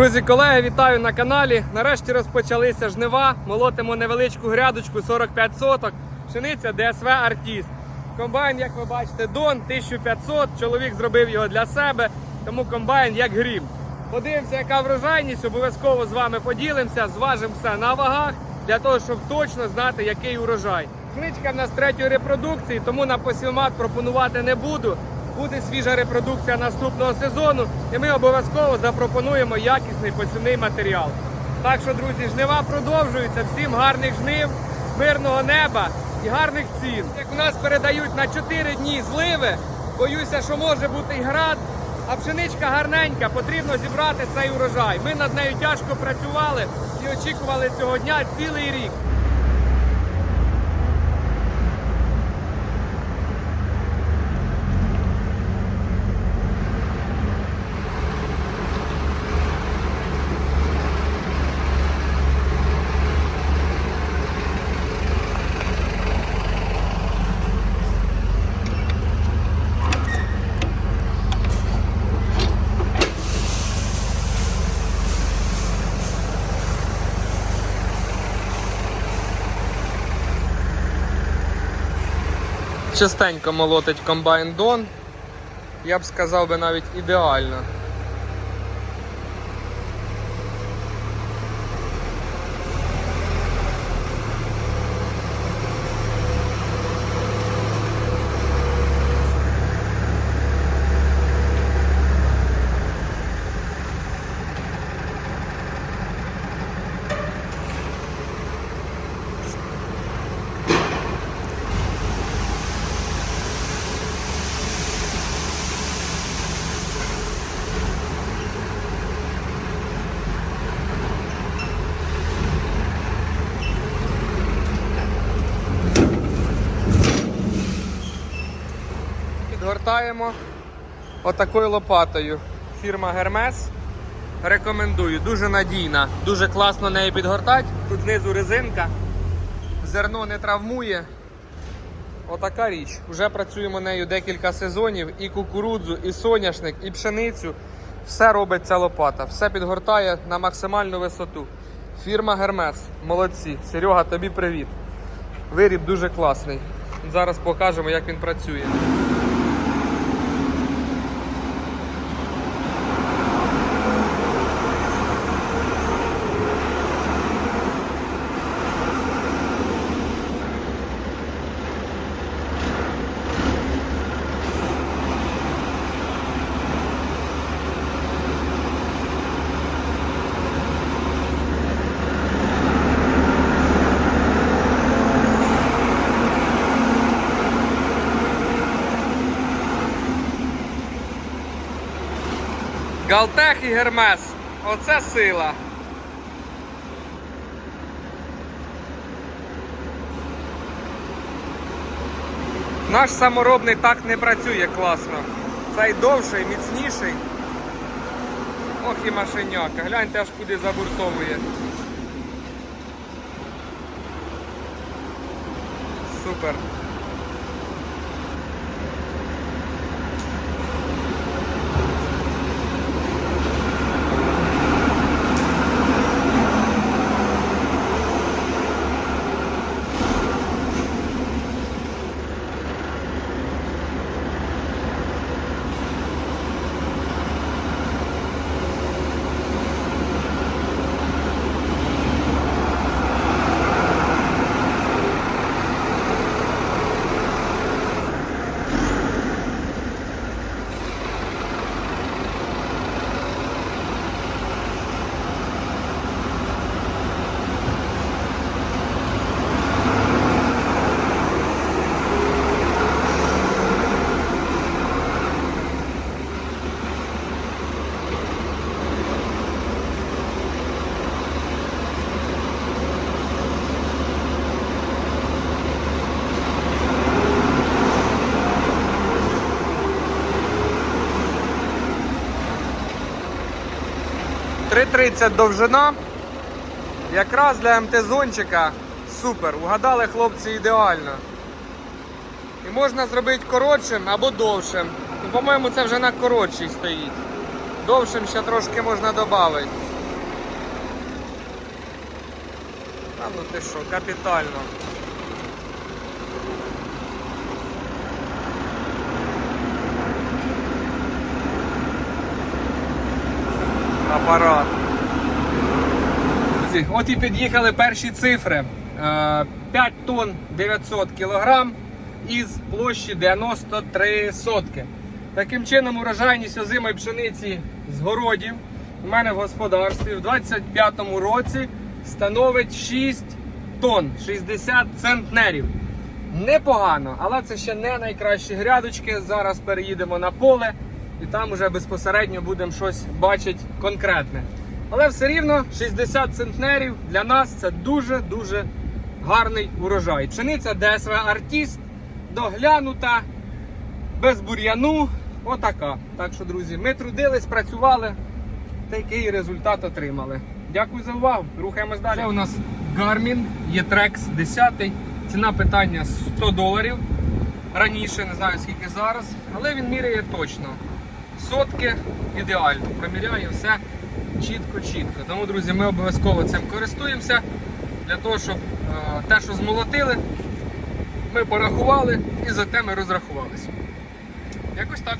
Друзі, колеги, вітаю на каналі. Нарешті розпочалися жнива. Молотимо невеличку грядочку 45 соток. Пшениця ДСВ Артіст. Комбайн, як ви бачите, Дон 1500. Чоловік зробив його для себе, тому комбайн як грім. Подивимося, яка врожайність. Обов'язково з вами поділимося, зважимо все на вагах для того, щоб точно знати, який урожай. Пшеничка в нас третьої репродукції, тому на посівмат пропонувати не буду. Буде свіжа репродукція наступного сезону, і ми обов'язково запропонуємо якісний посівний матеріал. Так що, друзі, жнива продовжуються. Всім гарних жнив, мирного неба і гарних цін. Як у нас передають на 4 дні зливи, боюся, що може бути і град, а пшеничка гарненька, потрібно зібрати цей урожай. Ми над нею тяжко працювали і очікували цього дня цілий рік. Частенько молотить комбайн Дон. Я б сказав би навіть ідеально. Підгортаємо отакою лопатою. Фірма Гермес. Рекомендую. Дуже надійна, дуже класно нею підгортати. Тут знизу резинка. Зерно не травмує. Отака річ. Уже працюємо нею декілька сезонів. І кукурудзу, і соняшник, і пшеницю. Все робить ця лопата. Все підгортає на максимальну висоту. Фірма Гермес. Молодці. Серега, тобі привіт. Виріб дуже класний. Зараз покажемо, як він працює. Галтех і Гермес. Оце сила. Наш саморобний так не працює класно. Цей довший, міцніший. Ох і машиняка. Гляньте аж куди забуртовує. Супер. 3,30 довжина. Якраз для МТ-зончика супер. Угадали хлопці ідеально. І можна зробити коротшим або довшим. Ну, По-моєму, це вже на коротшій стоїть. Довшим ще трошки можна додати. А ну ти що, капітально. Апарат. От і під'їхали перші цифри. Е, 5 тонн 900 кілограм із площі 93 сотки. Таким чином, урожайність озимої пшениці з городів у мене в господарстві в 25-му році становить 6 тонн 60 центнерів. Непогано, але це ще не найкращі грядочки. Зараз переїдемо на поле і там вже безпосередньо будемо щось бачити конкретне. Але все рівно 60 центнерів для нас це дуже-дуже гарний урожай. Пшениця ДСВ Артіст доглянута, без бур'яну. Отака. Так що, друзі, ми трудились, працювали, такий результат отримали. Дякую за увагу. Рухаємось далі. Це у нас Garmin E-Trex 10. Ціна питання 100 доларів. Раніше, не знаю скільки зараз, але він міряє точно. Сотки ідеально. Проміряє все чітко-чітко. Тому, друзі, ми обов'язково цим користуємося для того, щоб е, те, що змолотили, ми порахували і за те ми розрахувалися. Якось так.